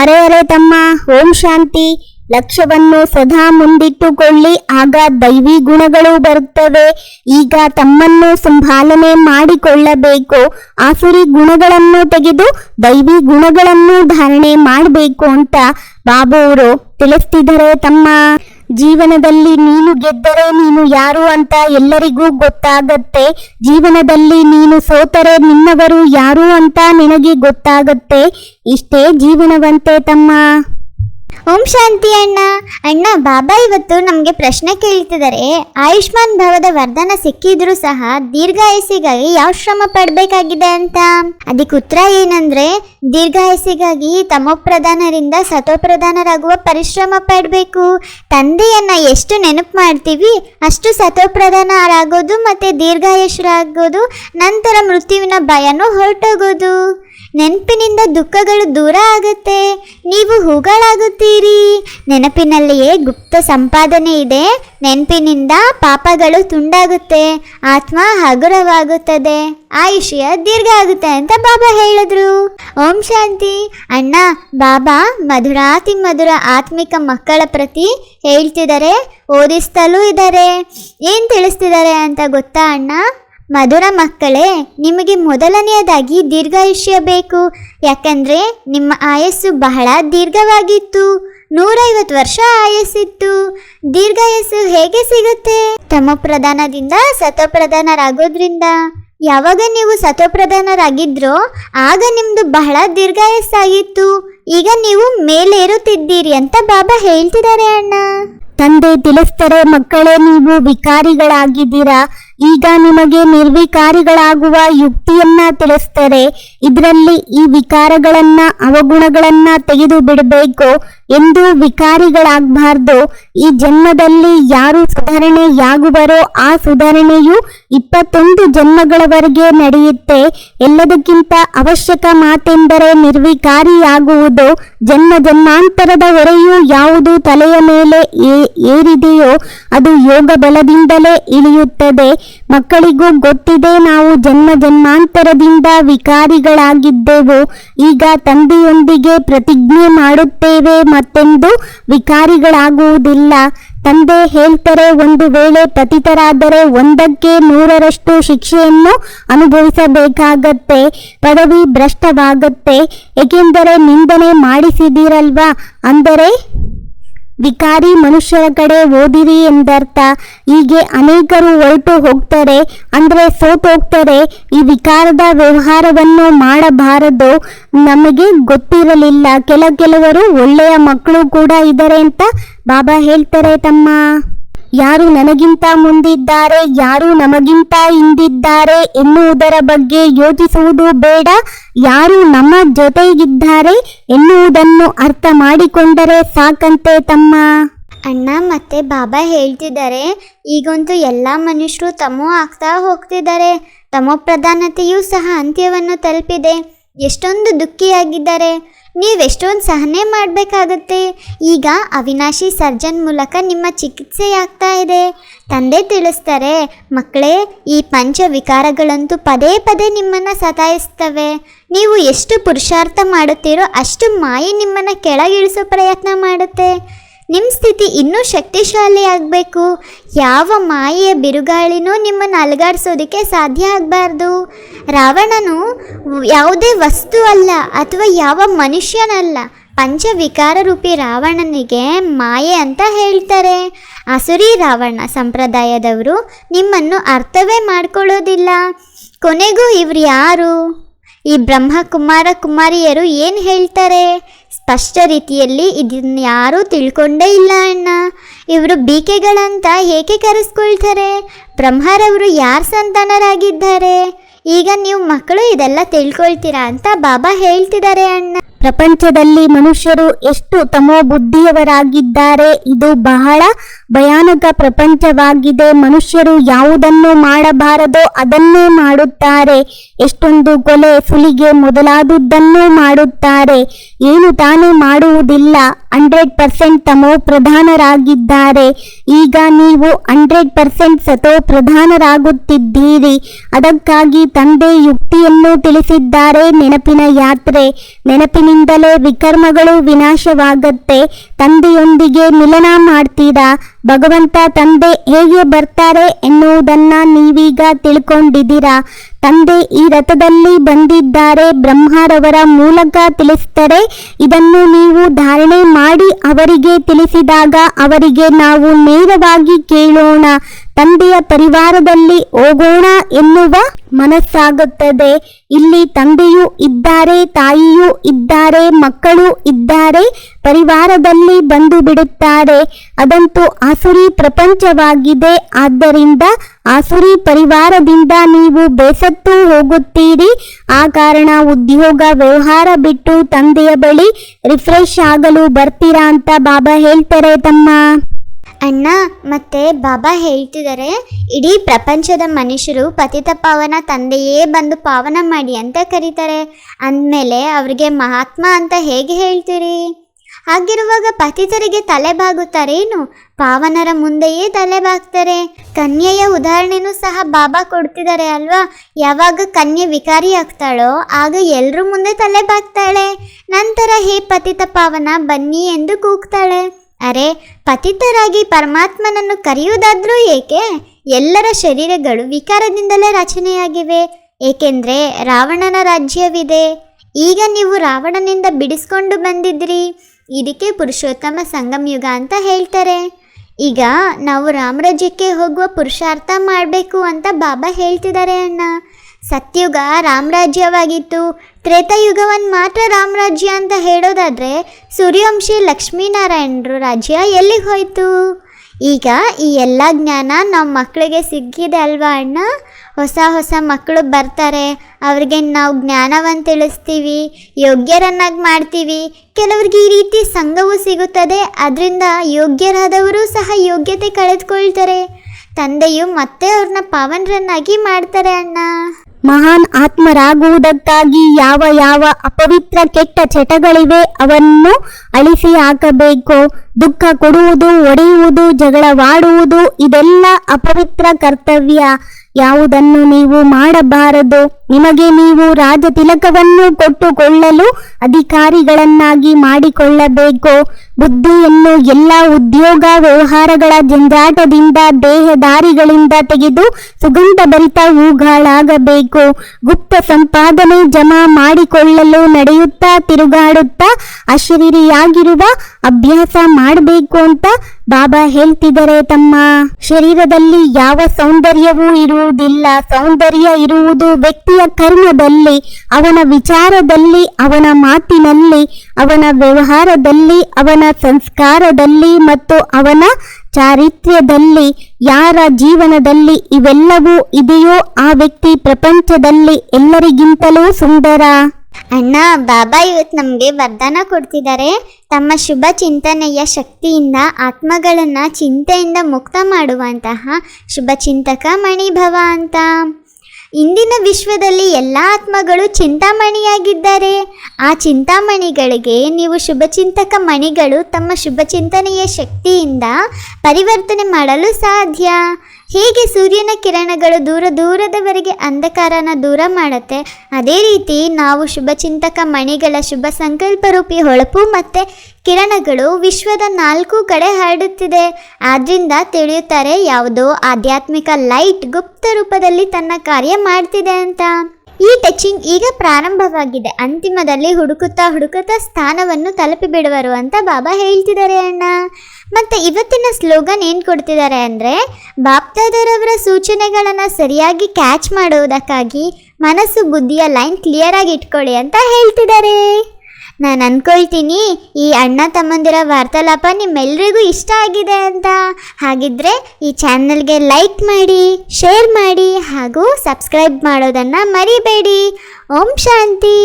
ಅರೆ ಅರೆ ತಮ್ಮ, ಓಂ ಶಾಂತಿ. ಲಕ್ಷ್ಯವನ್ನು ಸದಾ ಮುಂದಿಟ್ಟುಕೊಳ್ಳಿ, ಆಗ ದೈವಿ ಗುಣಗಳು ಬರುತ್ತವೆ. ಈಗ ತಮ್ಮನ್ನು ಸಂಭಾಲನೆ ಮಾಡಿಕೊಳ್ಳಬೇಕು. ಆಸುರಿ ಗುಣಗಳನ್ನು ತೆಗೆದು ದೈವಿ ಗುಣಗಳನ್ನು ಧಾರಣೆ ಮಾಡಬೇಕು ಅಂತ ಬಾಬು ಅವರು ತಿಳಿಸ್ತಿದ್ದಾರೆ ತಮ್ಮ. ಜೀವನದಲ್ಲಿ ನೀನು ಗೆದ್ದರೆ ನೀನು ಯಾರು ಅಂತ ಎಲ್ಲರಿಗೂ ಗೊತ್ತಾಗತ್ತೆ. ಜೀವನದಲ್ಲಿ ನೀನು ಸೋತರೆ ನಿನ್ನವರು ಯಾರು ಅಂತ ನಿನಗೆ ಗೊತ್ತಾಗತ್ತೆ. ಇಷ್ಟೇ ಜೀವನವಂತೆ ತಮ್ಮ ಓಂ ಶಾಂತಿ ಅಣ್ಣ. ಅಣ್ಣ, ಬಾಬಾ ಇವತ್ತು ನಮಗೆ ಪ್ರಶ್ನೆ ಕೇಳ್ತಿದ್ದಾರೆ. ಆಯುಷ್ಮಾನ್ ಭವದ ವರದಾನ ಸಿಕ್ಕಿದ್ರು ಸಹ ದೀರ್ಘಾಯಸ್ಸಿಗಾಗಿ ಯಾವ ಶ್ರಮ ಪಡಬೇಕಾಗಿದೆ ಅಂತ? ಅದಕ್ಕೆ ಉತ್ತರ ಏನಂದ್ರೆ, ದೀರ್ಘಾಯಸ್ಸಿಗಾಗಿ ತಮೋಪ್ರಧಾನರಿಂದ ಸತೋಪ್ರಧಾನರಾಗುವ ಪರಿಶ್ರಮ ಪಡಬೇಕು. ತಂದೆಯನ್ನ ಎಷ್ಟು ನೆನಪು ಮಾಡ್ತೀವಿ, ಅಷ್ಟು ಸತೋಪ್ರಧಾನರಾಗೋದು ಮತ್ತೆ ದೀರ್ಘಾಯುಷರಾಗೋದು ನಂತರ ಮೃತ್ಯುವಿನ ಭಯನೂ ಹೊರಟೋಗೋದು. ನೆನಪಿನಿಂದ ದುಃಖಗಳು ದೂರ ಆಗುತ್ತೆ. ನೀವು ಹೂಗಳಾಗುತ್ತೀರಿ. ನೆನಪಿನಲ್ಲಿಯೇ ಗುಪ್ತ ಸಂಪಾದನೆ ಇದೆ. ನೆನಪಿನಿಂದ ಪಾಪಗಳು ತುಂಡಾಗುತ್ತೆ. ಆತ್ಮ ಹಗುರವಾಗುತ್ತದೆ. ಆಯುಷ್ಯ ದೀರ್ಘ ಆಗುತ್ತೆ ಅಂತ ಬಾಬಾ ಹೇಳಿದ್ರು. ಓಂ ಶಾಂತಿ. ಅಣ್ಣ, ಬಾಬಾ ಮಧುರಾತಿ ಮಧುರ ಆತ್ಮಿಕ ಮಕ್ಕಳ ಪ್ರತಿ ಹೇಳ್ತಿದ್ದಾರೆ, ಓದಿಸ್ತಲೂ ಇದ್ದಾರೆ. ಏನು ತಿಳಿಸ್ತಿದ್ದಾರೆ ಅಂತ ಗೊತ್ತಾ ಅಣ್ಣ? ಮಧುರ ಮಕ್ಕಳೇ, ನಿಮಗೆ ಮೊದಲನೆಯದಾಗಿ ದೀರ್ಘಾಯುಷ್ಯ ಬೇಕು ಯಾಕಂದ್ರೆ ನಿಮ್ಮ ಆಯಸ್ಸು ಬಹಳ ದೀರ್ಘವಾಗಿತ್ತು. ನೂರೈವತ್ತು ವರ್ಷ ಆಯಸ್ಸಿತ್ತು. ದೀರ್ಘಾಯಸ್ಸು ಹೇಗೆ ಸಿಗುತ್ತೆ? ತಮೋಪ್ರಧಾನದಿಂದ ಸತೋಪ್ರಧಾನರಾಗೋದ್ರಿಂದ. ಯಾವಾಗ ನೀವು ಸತೋಪ್ರಧಾನರಾಗಿದ್ರೋ, ಆಗ ನಿಮ್ದು ಬಹಳ ದೀರ್ಘಾಯಸ್ಸಾಗಿತ್ತು. ಈಗ ನೀವು ಮೇಲೇರುತ್ತಿದ್ದೀರಿ ಅಂತ ಬಾಬಾ ಹೇಳ್ತಿದ್ದಾರೆ ಅಣ್ಣ. ತಂದೆ ತಿಳಿಸ್ತಾರೆ ಮಕ್ಕಳೇ, ನೀವು ವಿಕಾರಿಗಳಾಗಿದ್ದೀರಾ? ಈಗ ನಿಮಗೆ ನಿರ್ವಿಕಾರಿಗಳಾಗುವ ಯುಕ್ತಿಯನ್ನ ತಿಳಿಸ್ತಾರೆ. ಇದರಲ್ಲಿ ಈ ವಿಕಾರಗಳನ್ನ, ಅವಗುಣಗಳನ್ನ ತೆಗೆದು ಬಿಡಬೇಕು. ಎಂದು ವಿಕಾರಿಗಳಾಗಬಾರ್ದು. ಈ ಜನ್ಮದಲ್ಲಿ ಯಾರು ಸುಧಾರಣೆಯಾಗುವರೋ ಆ ಸುಧಾರಣೆಯು ಇಪ್ಪತ್ತೊಂದು ಜನ್ಮಗಳವರೆಗೆ ನಡೆಯುತ್ತೆ. ಎಲ್ಲದಕ್ಕಿಂತ ಅವಶ್ಯಕ ಮಾತೆಂದರೆ ನಿರ್ವಿಕಾರಿಯಾಗುವುದು. ಜನ್ಮ ಜನ್ಮಾಂತರದವರೆಯೂ ಯಾವುದು ತಲೆಯ ಮೇಲೆ ಏರಿದೆಯೋ ಅದು ಯೋಗ ಬಲದಿಂದಲೇ ಇಳಿಯುತ್ತದೆ. ಮಕ್ಕಳಿಗೂ ಗೊತ್ತಿದೆ ನಾವು ಜನ್ಮ ಜನ್ಮಾಂತರದಿಂದ ವಿಕಾರಿಗಳಾಗಿದ್ದೆವು. ಈಗ ತಂದೆಯೊಂದಿಗೆ ಪ್ರತಿಜ್ಞೆ ಮಾಡುತ್ತೇವೆ ಮತ್ತೆಂದು ವಿಕಾರಿಗಳಾಗುವುದಿಲ್ಲ. ತಂದೆ ಹೇಳ್ತಾರೆ ಒಂದು ವೇಳೆ ಪತಿತರಾದರೆ ಒಂದಕ್ಕೆ ನೂರರಷ್ಟು ಶಿಕ್ಷೆಯನ್ನು ಅನುಭವಿಸಬೇಕಾಗತ್ತೆ. ಪದವಿ ಭ್ರಷ್ಟವಾಗತ್ತೆ. ಏಕೆಂದರೆ ನಿಂದನೆ ಮಾಡಿಸಿದಿರಲ್ವಾ? ಅಂದರೆ ವಿಕಾರಿ ಮನುಷ್ಯರ ಕಡೆ ಓದಿರಿ ಎಂದರ್ಥ. ಹೀಗೆ ಅನೇಕರು ಹೊರಟು ಹೋಗ್ತಾರೆ. ಅಂದ್ರೆ ಸೋತು ಹೋಗ್ತಾರೆ. ಈ ವಿಕಾರದ ವ್ಯವಹಾರವನ್ನು ಮಾಡಬಾರದು. ನಮಗೆ ಗೊತ್ತಿರಲಿಲ್ಲ. ಕೆಲ ಕೆಲವರು ಒಳ್ಳೆಯ ಮಕ್ಕಳು ಕೂಡ ಇದ್ದಾರೆ ಅಂತ ಬಾಬಾ ಹೇಳ್ತಾರೆ ತಮ್ಮ. ಯಾರು ನನಗಿಂತ ಮುಂದಿದ್ದಾರೆ, ಯಾರು ನಮಗಿಂತ ಹಿಂದಿದ್ದಾರೆ ಎನ್ನುವುದರ ಬಗ್ಗೆ ಯೋಚಿಸುವುದು ಬೇಡ. ಯಾರು ನಮ್ಮ ಜೊತೆಗಿದ್ದಾರೆ ಎನ್ನುವುದನ್ನು ಅರ್ಥ ಮಾಡಿಕೊಂಡರೆ ಸಾಕಂತೆ ತಮ್ಮ. ಅಣ್ಣ, ಮತ್ತೆ ಬಾಬಾ ಹೇಳ್ತಿದ್ದಾರೆ ಈಗಂತೂ ಎಲ್ಲ ಮನುಷ್ಯರು ತಮೋ ಆಗ್ತಾ ಹೋಗ್ತಿದ್ದಾರೆ. ತಮೋ ಪ್ರಧಾನತೆಯೂ ಸಹ ಅಂತ್ಯವನ್ನು ತಲುಪಿದೆ. ಎಷ್ಟೊಂದು ದುಃಖಿಯಾಗಿದ್ದಾರೆ. ನೀವೆಷ್ಟೊಂದು ಸಹನೆ ಮಾಡಬೇಕಾಗತ್ತೆ. ಈಗ ಅವಿನಾಶಿ ಸರ್ಜನ್ ಮೂಲಕ ನಿಮ್ಮ ಚಿಕಿತ್ಸೆಯಾಗ್ತಾ ಇದೆ. ತಂದೆ ತಿಳಿಸ್ತಾರೆ, ಮಕ್ಕಳೇ, ಈ ಪಂಚ ವಿಕಾರಗಳಂತೂ ಪದೇ ಪದೇ ನಿಮ್ಮನ್ನು ಸತಾಯಿಸ್ತವೆ. ನೀವು ಎಷ್ಟು ಪುರುಷಾರ್ಥ ಮಾಡುತ್ತೀರೋ ಅಷ್ಟು ಮಾಯೆ ನಿಮ್ಮನ್ನು ಕೆಳಗಿಳಿಸೋ ಪ್ರಯತ್ನ ಮಾಡುತ್ತೆ. ನಿಮ್ಮ ಸ್ಥಿತಿ ಇನ್ನೂ ಶಕ್ತಿಶಾಲಿ ಆಗಬೇಕು. ಯಾವ ಮಾಯೆಯ ಬಿರುಗಾಳಿನೂ ನಿಮ್ಮನ್ನು ಅಲುಗಾಡಿಸೋದಕ್ಕೆ ಸಾಧ್ಯ ಆಗಬಾರ್ದು. ರಾವಣನು ಯಾವುದೇ ವಸ್ತು ಅಲ್ಲ ಅಥವಾ ಯಾವ ಮನುಷ್ಯನಲ್ಲ. ಪಂಚವಿಕಾರ ರೂಪಿ ರಾವಣನಿಗೆ ಮಾಯೆ ಅಂತ ಹೇಳ್ತಾರೆ. ಅಸುರಿ ರಾವಣ ಸಂಪ್ರದಾಯದವರು ನಿಮ್ಮನ್ನು ಅರ್ಥವೇ ಮಾಡ್ಕೊಳ್ಳೋದಿಲ್ಲ. ಕೊನೆಗೂ ಇವ್ರು ಯಾರು? ಈ ಬ್ರಹ್ಮ ಕುಮಾರ ಕುಮಾರಿಯರು ಏನು ಹೇಳ್ತಾರೆ? ಸ್ಪಷ್ಟ ರೀತಿಯಲ್ಲಿ ಇದನ್ನ ಯಾರೂ ತಿಳ್ಕೊಂಡೇ ಇಲ್ಲ ಅಣ್ಣ. ಇವರು ಬೀಕೆಗಳಂತ ಏಕೆ ಕರೆಸ್ಕೊಳ್ತಾರೆ? ಬ್ರಹ್ಮರವರು ಯಾರ ಸಂತಾನರಾಗಿದ್ದಾರೆ? ಈಗ ನೀವು ಮಕ್ಕಳು ಇದೆಲ್ಲ ತಿಳ್ಕೊಳ್ತೀರಾ ಅಂತ ಬಾಬಾ ಹೇಳ್ತಿದ್ದಾರೆ ಅಣ್ಣ. ಪ್ರಪಂಚದಲ್ಲಿ ಮನುಷ್ಯರು ಎಷ್ಟು ತಮೋ ಬುದ್ಧಿಯವರಾಗಿದ್ದಾರೆ, ಇದು ಬಹಳ ಭಯಾನಕ ಪ್ರಪಂಚವಾಗಿದೆ. ಮನುಷ್ಯರು ಯಾವುದನ್ನು ಮಾಡಬಾರದೋ ಅದನ್ನೇ ಮಾಡುತ್ತಾರೆ. ಎಷ್ಟೊಂದು ಕೊಲೆ ಸುಲಿಗೆ ಮೊದಲಾದುದನ್ನೂ ಮಾಡುತ್ತಾರೆ. ಏನು ತಾನೇ ಮಾಡುವುದಿಲ್ಲ. ಹಂಡ್ರೆಡ್ ಪರ್ಸೆಂಟ್ ತಮೋ ಪ್ರಧಾನರಾಗಿದ್ದಾರೆ. ಈಗ ನೀವು ಹಂಡ್ರೆಡ್ ಪರ್ಸೆಂಟ್ ಸತೋ ಪ್ರಧಾನರಾಗುತ್ತಿದ್ದೀರಿ. ಅದಕ್ಕಾಗಿ ತಂದೆ ಯುಕ್ತಿಯನ್ನು ತಿಳಿಸಿದ್ದಾರೆ. ನೆನಪಿನ ಯಾತ್ರೆ ನೆನಪಿನಿಂದಲೇ ವಿಕರ್ಮಗಳು ವಿನಾಶವಾಗತ್ತೆ. ತಂದೆಯೊಂದಿಗೆ ಮಿಲನ ಮಾಡ್ತೀರಾ? ಭಗವಂತ ತಂದೆ ಹೇಗೆ ಬರ್ತಾರೆ ಎನ್ನುವುದನ್ನ ನೀವೀಗ ತಿಳ್ಕೊಂಡಿದ್ದೀರಾ? ತಂದೆ ಈ ರಥದಲ್ಲಿ ಬಂದಿದ್ದಾರೆ. ಬ್ರಹ್ಮರವರ ಮೂಲಕ ತಿಳಿಸ್ತಾರೆ ಇದನ್ನು ನೀವು ಧಾರಣೆ ಮಾಡಿ ಅವರಿಗೆ ತಿಳಿಸಿದಾಗ ಅವರಿಗೆ ನಾವು ನೇರವಾಗಿ ಕೇಳೋಣ. ತಂದೆಯ ಪರಿವಾರದಲ್ಲಿ ಹೋಗೋಣ ಎನ್ನುವ ಮನಸ್ಸಾಗುತ್ತದೆ. ಇಲ್ಲಿ ತಂದೆಯೂ ಇದ್ದಾರೆ, ತಾಯಿಯೂ ಇದ್ದಾರೆ, ಮಕ್ಕಳು ಇದ್ದಾರೆ. ಪರಿವಾರದಲ್ಲಿ ಬಂದು ಬಿಡುತ್ತಾರೆ. ಅದಂತೂ ಆಸುರಿ ಪ್ರಪಂಚವಾಗಿದೆ. ಆದ್ದರಿಂದ ಆಸುರಿ ಪರಿವಾರದಿಂದ ನೀವು ಬೇಸತ್ತು ಹೋಗುತ್ತೀರಿ. ಆ ಕಾರಣ ಉದ್ಯೋಗ, ವ್ಯವಹಾರ ಬಿಟ್ಟು ತಂದೆಯ ಬಳಿ ರಿಫ್ರೆಶ್ ಆಗಲು ಬರ್ತೀರಾ ಅಂತ ಬಾಬಾ ಹೇಳ್ತಾರೆ ತಮ್ಮ. ಅಣ್ಣ, ಮತ್ತೆ ಬಾಬಾ ಹೇಳ್ತಿದ್ದಾರೆ, ಇಡೀ ಪ್ರಪಂಚದ ಮನುಷ್ಯರು ಪತಿತ ಪಾವನ ತಂದೆಯೇ ಬಂದು ಪಾವನ ಮಾಡಿ ಅಂತ ಕರೀತಾರೆ. ಅಂದಮೇಲೆ ಅವ್ರಿಗೆ ಮಹಾತ್ಮ ಅಂತ ಹೇಗೆ ಹೇಳ್ತೀರಿ? ಹಾಗಿರುವಾಗ ಪತಿತರಿಗೆ ತಲೆ ಬಾಗುತ್ತಾರೇನು? ಪಾವನರ ಮುಂದೆಯೇ ತಲೆ ಬಾಗ್ತಾರೆ. ಕನ್ಯೆಯ ಉದಾಹರಣೆನೂ ಸಹ ಬಾಬಾ ಕೊಡ್ತಿದ್ದಾರೆ ಅಲ್ವಾ? ಯಾವಾಗ ಕನ್ಯೆ ವಿಕಾರಿ ಆಗ್ತಾಳೋ, ಆಗ ಎಲ್ಲರೂ ಮುಂದೆ ತಲೆ ಬಾಗ್ತಾಳೆ. ನಂತರ ಹೇ ಪತಿತ ಪಾವನ, ಬನ್ನಿ ಎಂದು ಕೂಗ್ತಾಳೆ. ಅರೆ, ಪತಿತರಾಗಿ ಪರಮಾತ್ಮನನ್ನು ಕರೆಯುವುದಾದ್ರೂ ಏಕೆ? ಎಲ್ಲರ ಶರೀರಗಳು ವಿಕಾರದಿಂದಲೇ ರಚನೆಯಾಗಿವೆ. ಏಕೆಂದರೆ ರಾವಣನ ರಾಜ್ಯವಿದೆ. ಈಗ ನೀವು ರಾವಣನಿಂದ ಬಿಡಿಸ್ಕೊಂಡು ಬಂದಿದ್ರಿ ಇದಕ್ಕೆ ಪುರುಷೋತ್ತಮ ಸಂಗಮ ಯುಗ ಅಂತ ಹೇಳ್ತಾರೆ. ಈಗ ನಾವು ರಾಮರಾಜ್ಯಕ್ಕೆ ಹೋಗುವ ಪುರುಷಾರ್ಥ ಮಾಡಬೇಕು ಅಂತ ಬಾಬಾ ಹೇಳ್ತಿದ್ದಾರೆ ಅಣ್ಣ. ಸತ್ಯುಗ ರಾಮರಾಜ್ಯವಾಗಿತ್ತು. ತ್ರೇತಾಯುಗವನ್ನು ಮಾತ್ರ ರಾಮರಾಜ್ಯ ಅಂತ ಹೇಳೋದಾದರೆ ಸೂರ್ಯವಂಶಿ ಲಕ್ಷ್ಮೀನಾರಾಯಣರು ರಾಜ್ಯ ಎಲ್ಲಿಗೆ ಹೋಯ್ತು? ಈಗ ಈ ಎಲ್ಲ ಜ್ಞಾನ ನಮ್ಮ ಮಕ್ಕಳಿಗೆ ಸಿಕ್ಕಿದೆ ಅಲ್ವಾ ಅಣ್ಣ? ಹೊಸ ಹೊಸ ಮಕ್ಕಳು ಬರ್ತಾರೆ. ಅವ್ರಿಗೆ ನಾವು ಜ್ಞಾನವನ್ನು ತಿಳಿಸ್ತೀವಿ, ಯೋಗ್ಯರನ್ನಾಗಿ ಮಾಡ್ತೀವಿ. ಕೆಲವ್ರಿಗೆ ಈ ರೀತಿ ಸಂಘವು ಸಿಗುತ್ತದೆ. ಅದರಿಂದ ಯೋಗ್ಯರಾದವರು ಸಹ ಯೋಗ್ಯತೆ ಕಳೆದುಕೊಳ್ತಾರೆ. ತಂದೆಯು ಮತ್ತೆ ಅವ್ರನ್ನ ಪಾವನರನ್ನಾಗಿ ಮಾಡ್ತಾರೆ ಅಣ್ಣ. ಮಹಾನ್ ಆತ್ಮರಾಗುವುದಕ್ಕಾಗಿ ಯಾವ ಯಾವ ಅಪವಿತ್ರ ಕೆಟ್ಟ ಚಟಗಳಿವೆ ಅವನ್ನು ಅಳಿಸಿ ಹಾಕಬೇಕು. ದುಃಖ ಕೊಡುವುದು, ಒಡೆಯುವುದು, ಜಗಳವಾಡುವುದು ಇದೆಲ್ಲ ಅಪವಿತ್ರ ಕರ್ತವ್ಯ. ಯಾವುದನ್ನು ನೀವು ಮಾಡಬಾರದು? ನಿಮಗೆ ನೀವು ರಾಜ ತಿಲಕವನ್ನು ಕೊಟ್ಟುಕೊಳ್ಳಲು ಅಧಿಕಾರಿಗಳನ್ನಾಗಿ ಮಾಡಿಕೊಳ್ಳಬೇಕು. ಬುದ್ಧಿಯನ್ನು ಎಲ್ಲ ಉದ್ಯೋಗ ವ್ಯವಹಾರಗಳ ಜಂಜಾಟದಿಂದ, ದೇಹದಾರಿಗಳಿಂದ ತೆಗೆದು ಸುಗಂಧ ಭರಿತ ಹೂಗಳಾಗಬೇಕು. ಗುಪ್ತ ಸಂಪಾದನೆ ಜಮಾ ಮಾಡಿಕೊಳ್ಳಲು ನಡೆಯುತ್ತಾ ತಿರುಗಾಡುತ್ತಾ ಅಶರೀರಿಯಾಗಿರುವ ಅಭ್ಯಾಸ ಮಾಡಬೇಕು ಅಂತ ಬಾಬಾ ಹೇಳ್ತಿದ್ದಾರೆ ತಮ್ಮ. ಶರೀರದಲ್ಲಿ ಯಾವ ಸೌಂದರ್ಯವೂ ಇರುವುದಿಲ್ಲ. ಸೌಂದರ್ಯ ಇರುವುದು ವ್ಯಕ್ತಿಯ ಕರ್ಮದಲ್ಲಿ, ಅವನ ವಿಚಾರದಲ್ಲಿ, ಅವನ ಮಾತಿನಲ್ಲಿ, ಅವನ ವ್ಯವಹಾರದಲ್ಲಿ, ಅವನ ಸಂಸ್ಕಾರದಲ್ಲಿ ಮತ್ತು ಅವನ ಚಾರಿತ್ರ್ಯದಲ್ಲಿ, ಯಾರ ಜೀವನದಲ್ಲಿ ಇವೆಲ್ಲವೂ ಇದೆಯೋ ಆ ವ್ಯಕ್ತಿ ಪ್ರಪಂಚದಲ್ಲಿ ಎಲ್ಲರಿಗಿಂತಲೂ ಸುಂದರ. ಅಣ್ಣ, ಬಾಬಾ ಇವತ್ತು ನಮಗೆ ವರದಾನ ಕೊಡ್ತಿದ್ದಾರೆ. ತಮ್ಮ ಶುಭ ಚಿಂತನೆಯ ಶಕ್ತಿಯಿಂದ, ಆತ್ಮಗಳನ್ನು ಚಿಂತೆಯಿಂದ ಮುಕ್ತ ಮಾಡುವಂತಹ ಶುಭ ಚಿಂತಕ ಮಣಿಭವ ಅಂತ. ಇಂದಿನ ವಿಶ್ವದಲ್ಲಿ ಎಲ್ಲ ಆತ್ಮಗಳು ಚಿಂತಾಮಣಿಯಾಗಿದ್ದಾರೆ. ಆ ಚಿಂತಾಮಣಿಗಳಿಗೆ ನೀವು ಶುಭಚಿಂತಕ ಮಣಿಗಳು ತಮ್ಮ ಶುಭ ಚಿಂತನೆಯ ಶಕ್ತಿಯಿಂದ ಪರಿವರ್ತನೆ ಮಾಡಲು ಸಾಧ್ಯ. ಹೇಗೆ ಸೂರ್ಯನ ಕಿರಣಗಳು ದೂರ ದೂರದವರೆಗೆ ಅಂಧಕಾರನ ದೂರ ಮಾಡುತ್ತೆ. ಅದೇ ರೀತಿ ನಾವು ಶುಭಚಿಂತಕ ಮಣಿಗಳ ಶುಭ ಸಂಕಲ್ಪರೂಪಿ ಹೊಳಪು ಮತ್ತು ಕಿರಣಗಳು ವಿಶ್ವದ ನಾಲ್ಕು ಕಡೆ ಹರಡುತ್ತಿದೆ. ಆದ್ದರಿಂದ ತಿಳಿಯುತ್ತಾರೆ ಯಾವುದೋ ಆಧ್ಯಾತ್ಮಿಕ ಲೈಟ್ ಗುಪ್ತ ರೂಪದಲ್ಲಿ ತನ್ನ ಕಾರ್ಯ ಮಾಡ್ತಿದೆ ಅಂತ. ಈ ಟಚಿಂಗ್ ಈಗ ಪ್ರಾರಂಭವಾಗಿದೆ. ಅಂತಿಮದಲ್ಲಿ ಹುಡುಕುತ್ತಾ ಹುಡುಕುತ್ತಾ ಸ್ಥಾನವನ್ನು ತಲುಪಿಬಿಡುವರು ಅಂತ ಬಾಬಾ ಹೇಳ್ತಿದ್ದಾರೆ ಅಣ್ಣ. ಮತ್ತು ಇವತ್ತಿನ ಸ್ಲೋಗನ್ ಏನು ಕೊಡ್ತಿದ್ದಾರೆ ಅಂದರೆ ಬಾಪ್ತಾದರವರ ಸೂಚನೆಗಳನ್ನು ಸರಿಯಾಗಿ ಕ್ಯಾಚ್ ಮಾಡುವುದಕ್ಕಾಗಿ ಮನಸ್ಸು ಬುದ್ಧಿಯ ಲೈನ್ ಕ್ಲಿಯರ್ ಆಗಿ ಇಟ್ಕೊಳ್ಳಿ ಅಂತ ಹೇಳ್ತಿದ್ದಾರೆ. ನಾನು ಅಂದ್ಕೊಳ್ತೀನಿ ಈ ಅಣ್ಣ ತಮ್ಮಂದಿರ ವಾರ್ತಾಲಾಪ ನಿಮ್ಮೆಲ್ರಿಗೂ ಇಷ್ಟ ಆಗಿದೆ ಅಂತ. ಹಾಗಿದ್ರೆ ಈ ಚಾನಲ್ಗೆ ಲೈಕ್ ಮಾಡಿ, ಶೇರ್ ಮಾಡಿ, ಹಾಗೂ ಸಬ್ಸ್ಕ್ರೈಬ್ ಮಾಡೋದನ್ನು ಮರಿಬೇಡಿ. ಓಂ ಶಾಂತಿ.